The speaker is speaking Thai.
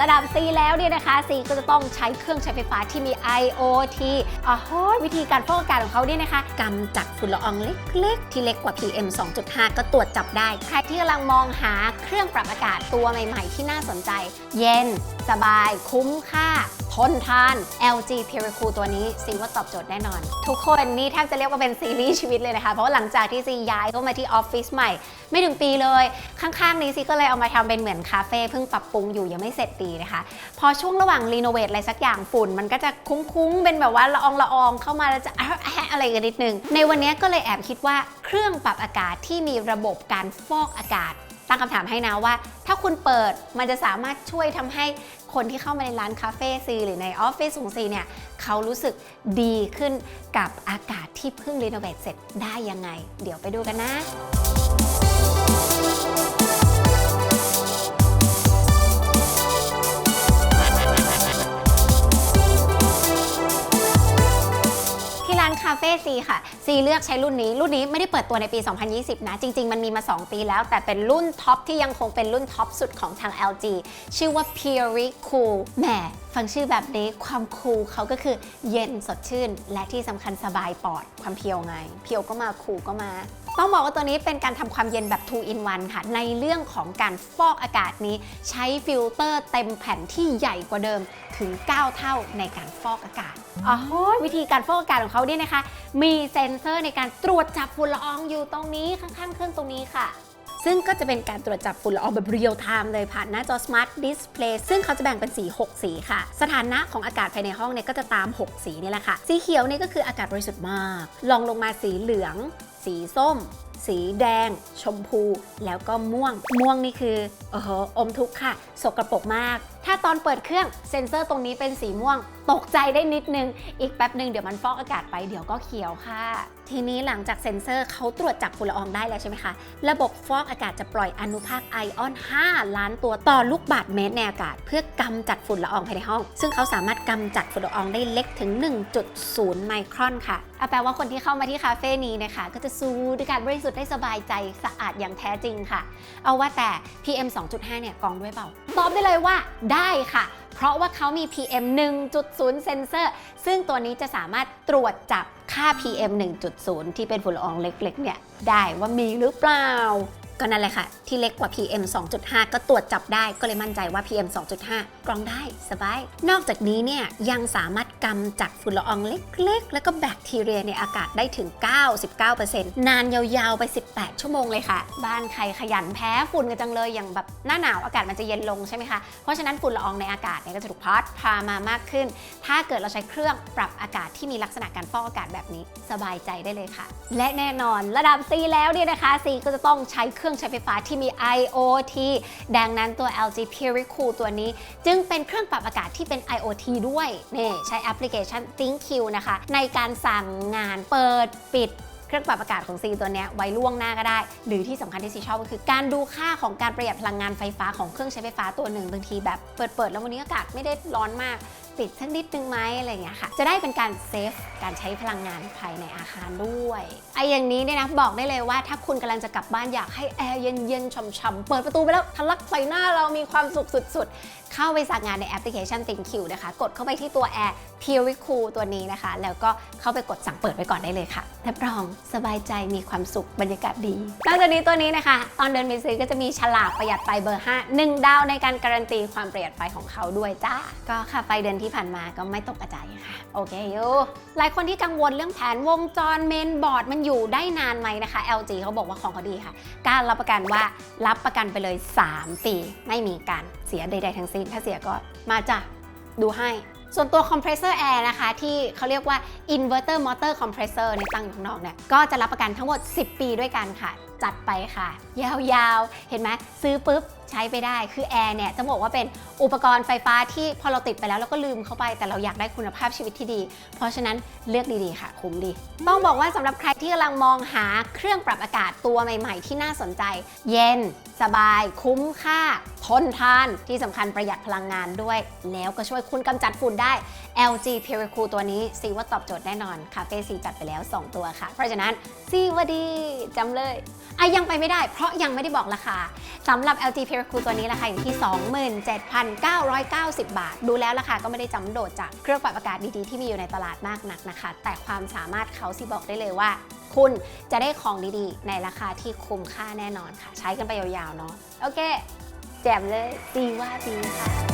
ระดับ C แล้วเนี่ยนะคะ C ก็จะต้องใช้เครื่องใช้ไฟฟ้าที่มี IoT อ๋อโหวิธีการฟอกอากาศของเขาเนี่ยนะคะกำจัดฝุ่นละอองเล็กๆ ที่เล็กกว่า PM 2.5 ก็ตรวจจับได้ ใครที่กำลังมองหาเครื่องปรับอากาศตัวใหม่ ๆ ที่น่าสนใจ เย็น สบาย คุ้มค่า ทนทาน LG Pure Cool ตัวนี้ซีว่าตอบโจทย์แน่นอน ทุกคนนี่แทบจะเรียกว่าเป็นซีรีส์ชีวิตเลยนะคะ เพราะว่าหลังจากที่ซีย้ายเข้ามาที่ออฟฟิศใหม่ ไม่ถึงปีเลย ข้างๆนี้ซีก็เลยเอามาทำเป็นเหมือนคาเฟ่เพิ่งปรับปรุงอยู่ยังไม่เสร็จดีนะคะ พอช่วงระหว่างรีโนเวทอะไรสักอย่างฝุ่น มันก็จะคุ้งๆเป็นแบบว่าละอองละอองเข้ามาแล้วจะอะแอะอะไรกันนิดนึงในวันนี้ก็เลยแอบคิดว่าเครื่องปรับอากาศที่มีระบบการฟอกอากาศ ตั้งคำถามให้นะว่า ถ้าคุณเปิดมันจะสามารถช่วยทำให้คนที่เข้ามาในร้านคาเฟ่ซีหรือในออฟฟิศของซีเนี่ยเขารู้สึกดีขึ้นกับอากาศที่เพิ่งรีโนเวทเสร็จได้ยังไง เดี๋ยวไปดูกันนะานคาเฟ่ซีค่ะซีเลือกใช้รุ่นนี้ รุ่นนี้ไม่ได้เปิดตัวในปี 2020 นะ จริง ๆ มันมีมา 2 ปีแล้ว แต่เป็นรุ่นท็อปที่ยังคงเป็นรุ่นท็อปสุดของทาง LG ชื่อว่า Pure Cool แหมฟังชื่อแบบนี้ความคูลเขาก็คือเย็นสดชื่น และที่สำคัญสบายปอดความเพียวไง เพียวก็มาคูลก็มา ต้องบอกว่าตัวนี้เป็นการทำความเย็นแบบ 2 in 1 ค่ะ ในเรื่องของการฟอกอากาศนี้ ใช้ฟิลเตอร์เต็มแผ่นที่ใหญ่กว่าเดิมถึง 9 เท่าในการฟอกอากาศอ๋อวิธีการฟอกอากาศของเขาเนี่ยนะคะ มีเซ็นเซอร์ในการตรวจจับฝุ่นละอองอยู่ตรงนี้ข้างๆ เครื่องตรงนี้ค่ะซึ่งก็จะเป็นการตรวจจับฝุ่นละอองแบบเรียลไทม์เลยผ่านหน้าจอ Smart Display ซึ่งเขาจะแบ่งเป็นสี 6 สีค่ะ สถานะของอากาศภายในห้องเนี่ยก็จะตาม 6 สีนี่แหละค่ะ สีเขียวนี่ก็คืออากาศบริสุทธิ์มาก ลองลงมาสีเหลือง สีส้ม สีแดง ชมพู แล้วก็ม่วง ม่วงนี่คือโอ้โหอมทุกข์ค่ะ สกรปรกมาก ถ้าตอนเปิดเครื่องเซ็นเซอร์ตรงนี้เป็นสีม่วง ตกใจได้นิดนึง อีกแป๊บหนึ่งเดี๋ยวมันฟอกอากาศไปเดี๋ยวก็เขียวค่ะ ทีนี้หลังจากเซ็นเซอร์เขาตรวจจับฝุ่นละอองได้แล้วใช่ไหมคะ ระบบฟอกอากาศจะปล่อยอนุภาคไอออน 5 ล้านตัวต่อลูกบาศก์เมตรในอากาศ เพื่อกำจัดฝุ่นละอองภายในห้อง ซึ่งเขาสามารถกำจัดฝุ่นละอองได้เล็กถึง 1.0 ไมครอนค่ะแปลว่าคนที่เข้ามาที่คาเฟ่นี้นะคะ ก็จะสูดอากาศบริสุทธิ์ได้สบายใจสะอาดอย่างแท้จริงค่ะ เอาว่าแต่ PM 2.5 เนี่ยกรองด้วยเปล่า ตอบได้เลยว่าได้ค่ะ เพราะว่าเขามี PM 1.0 เซนเซอร์ ซึ่งตัวนี้จะสามารถตรวจจับค่า PM 1.0 ที่เป็นฝุ่นละอองเล็กๆเนี่ยได้ว่ามีหรือเปล่า ก็นั่นแหละค่ะ ที่เล็กกว่า PM 2.5 ก็ตรวจจับได้ก็เลยมั่นใจว่า PM 2.5 กรองได้สบาย นอกจากนี้เนี่ยยังสามารถ กำจัดฝุ่นละอองเล็กๆ แล้วก็แบคทีเรียในอากาศได้ถึง 99%นานยาวๆไป 18 ชั่วโมงเลยค่ะ บ้านใครขยันแพ้ฝุ่นกันจังเลยอย่างแบบหน้าหนาวอากาศมันจะเย็นลงใช่ไหมคะ เพราะฉะนั้นฝุ่นละอองในอากาศเนี่ยก็จะถูกพัดพามามากขึ้น ถ้าเกิดเราใช้เครื่องปรับอากาศที่มีลักษณะการฟอกอากาศแบบนี้สบายใจได้เลยค่ะ และแน่นอนระดับ C แล้วเนี่ยนะคะ C ก็จะต้องใช้เครื่องใช้ไฟฟ้าที่มี IoT ดังนั้นตัว LG Pure Cool ตัวนี้ จึงเป็นเครื่องปรับอากาศที่เป็น IoT ด้วยนี่ใช้อปพลิเคชัน ThinkQ นะคะ ในการสั่งงานเปิดปิดเครื่องปรับอากาศของซีตัวนี้ไว้ล่วงหน้าก็ได้ หรือที่สำคัญที่ซีชอบก็คือการดูค่าของการประหยัดพลังงานไฟฟ้าของเครื่องใช้ไฟฟ้าตัวหนึ่งบางทีแบบเปิดเปิดแล้ววันนี้อากาศไม่ได้ร้อนมาก ปิดสักนิดนึงไหมอะไรอย่างเงี้ยค่ะ จะได้เป็นการเซฟการใช้พลังงานภายในอาคารด้วยไอ้อย่างนี้เนี่ยนะบอกได้เลยว่าถ้าคุณกำลังจะกลับบ้านอยากให้แอร์เย็นๆช่ำๆเปิดประตูไปแล้วทะลักใส่หน้าเรามีความสุขสุด ๆ เข้าไปสั่งงานในแอปพลิเคชัน ThinkQ นะคะ กดเข้าไปที่ตัว Air Pure Cool ตัวนี้นะคะ แล้วก็เข้าไปกดสั่งเปิดไว้ก่อนได้เลยค่ะรับรองสบายใจมีความสุขบรรยากาศดีนอกจากนี้ตัวนี้นะคะตอนเดินไปซื้อก็จะมีฉลากประหยัดไฟเบอร์ 5 1 ดาวในการการันตีความประหยัดไฟของเขาด้วยจ้า ก็ค่ะไฟเดือนที่ผ่านมาก็ไม่ตกกระจายค่ะ โอเคอยู่หลายคนที่กังวลเรื่องแผนวงจรเมนบอร์ดมันอยู่ได้นานไหมนะคะ LG เขาบอกว่าของเขาดีค่ะ การรับประกันว่ารับประกันไปเลย 3 ปี ไม่มีการเสียใด ๆ ทั้งสิ้นถ้าเสียก็มาจ้ะดูให้ ส่วนตัวคอมเพรสเซอร์แอร์นะคะ ที่เขาเรียกว่า inverter motor compressor ในตั้งอยู่ข้างนอกเนี่ยก็จะรับประกันทั้งหมด 10 ปีด้วยกันค่ะ จัดไปค่ะ ยาวๆ เห็นไหมซื้อปุ๊บใช้ไปได้ คือแอร์เนี่ยจะบอกว่าเป็นอุปกรณ์ไฟฟ้าที่พอเราติดไปแล้วเราก็ลืมเข้าไป แต่เราอยากได้คุณภาพชีวิตที่ดี เพราะฉะนั้นเลือกดีๆค่ะ คุ้มดี ต้องบอกว่าสำหรับใครที่กำลังมองหาเครื่องปรับอากาศตัวใหม่ๆ ที่น่าสนใจ เย็น สบาย คุ้มค่า ทนทาน ที่สำคัญประหยัดพลังงานด้วย แล้วก็ช่วยคุณกำจัดฝุ่นได้ LG Pure Cool ตัวนี้ซีว่าตอบโจทย์แน่นอนคาเฟ่ซีจัดไปแล้ว 2 ตัวค่ะ เพราะฉะนั้นซีว่าดีจำเลย อะยังไปไม่ได้ เพราะยังไม่ได้บอกราคาสำหรับ LG Pure Cool ตัวนี้ราคาอยู่ที่ 27,990 บาท ดูแล้วราคาก็ไม่ได้จำโดดจากเครื่องปรับอากาศดีๆที่มีอยู่ในตลาดมากนักนะคะ แต่ความสามารถเขาสิบอกได้เลยว่า คุณจะได้ของดีๆ ในราคาที่คุ้มค่าแน่นอนค่ะ ใช้กันไปยาวๆเนาะโอเค แจ่มเลยดีว่าดีค่ะ